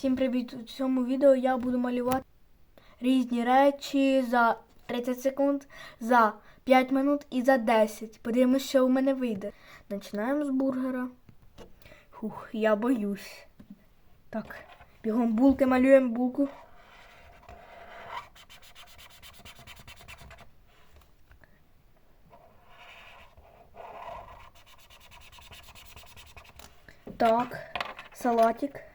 Всім привіт! У цьому відео я буду малювати різні речі за 30 секунд, за 5 минут і за 10. Подивимось, що у мене вийде. Починаємо з бургера. Хух, я боюсь. Так, бігом булки малюємо булку. Так, салатик.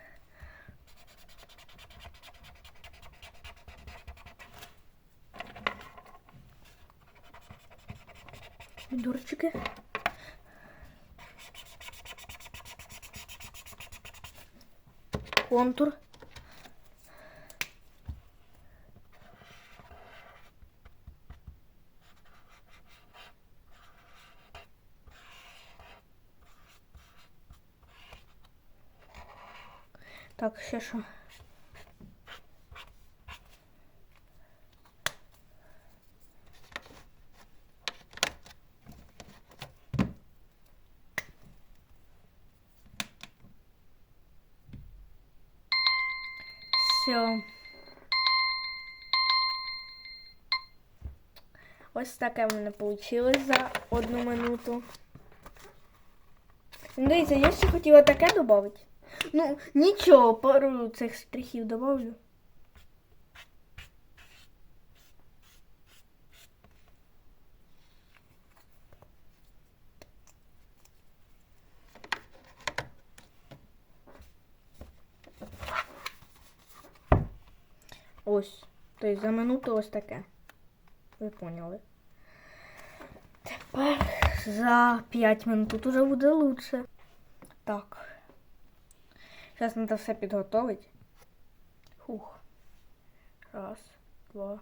Помідорчики. Контур. Так, ще що? Все. Ось таке в мене вийшло за одну минуту. Ну, Дивіться, я ще хотіла таке додати. Ну, нічого, пару цих штрихів добавлю. Ось. Тобто за минуту ось таке. Ви поняли. Тепер за 5 минут тут уже буде лучше. Так. Зараз треба все підготовити. Фух. Раз, два,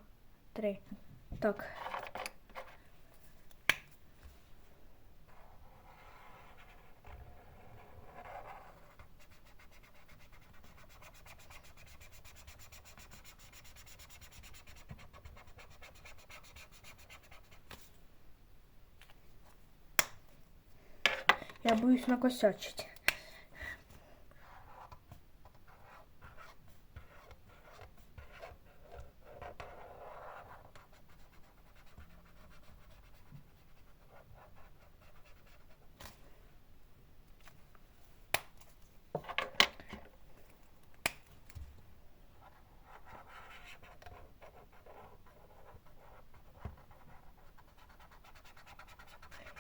три. Так. Я боюсь накосячить.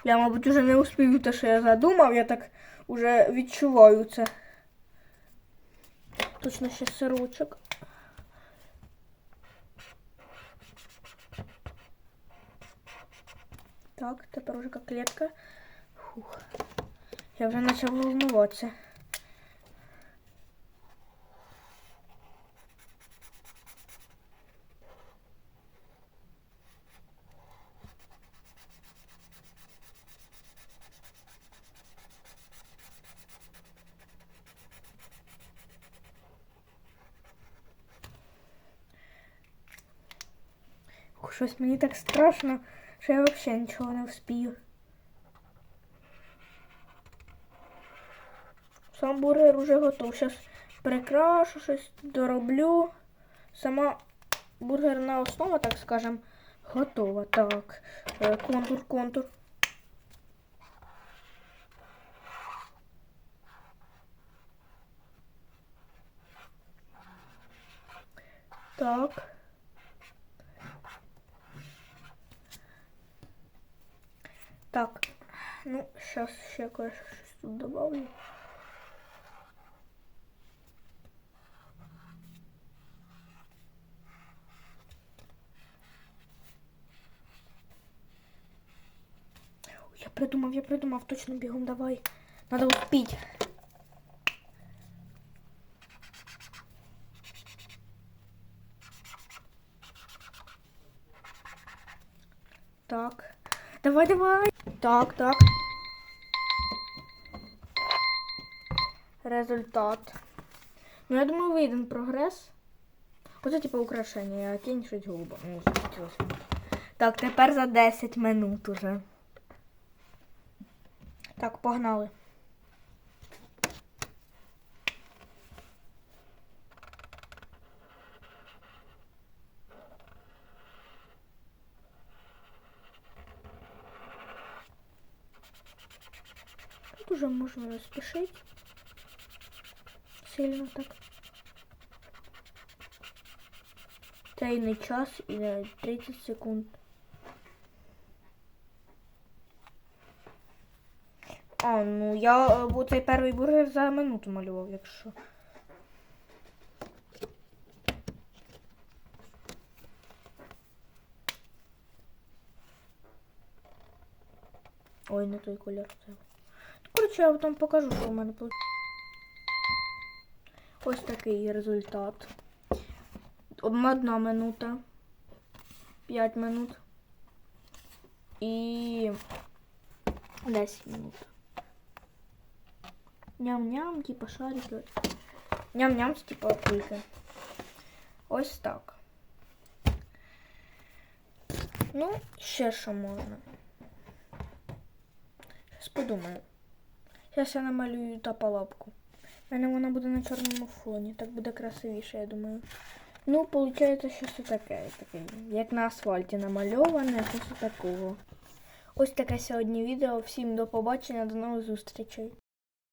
Я, мабуть, уже не успію те, що я задумав, я так уже відчуваю це. Точно ще сирочок. Так, тепер уже котлетка. Фух. Я вже почав волнуватися. Ух, Щось мені так страшно, що я взагалі нічого не вспію. Сам бургер уже готов. Зараз прикрашу щось, дороблю. Сама бургерна основа, так скажем, готова. Так, е, контур, контур. Так. Так, ну, сейчас ще кое-що щось тут добавлю. Я придумав, я придумав, точно бігом давай. Надо успеть. Так. Давай, давай. Так, так. Результат. Ну, я думаю, виден прогрес. Оце типу украшення, а кінь щось голуба. Ну. Так, тепер за 10 минут уже. Так, погнали. Уже можна не спішити. Сильно так. Не час, не 30 секунд. А, ну я бо цей перший бургер за минуту малював, якщо. Ой, не той колір це. Коротше, я потім покажу, що в мене вийшло. Ось такий результат. Одна минута. 5 минут. І 10 минут. Ням-ням, типа шарики. Ням-ням, типа кульки. Ось так. Ну, ще що можна. Зараз подумаю. Зараз я намалюю та палапку. У мене вона буде на чорному фоні. Так буде красивіше, я думаю. Ну, виходить, щось таке, таке, як на асфальті намальоване, щось такого. Ось таке сьогодні відео. Всім до побачення, до нових зустрічей.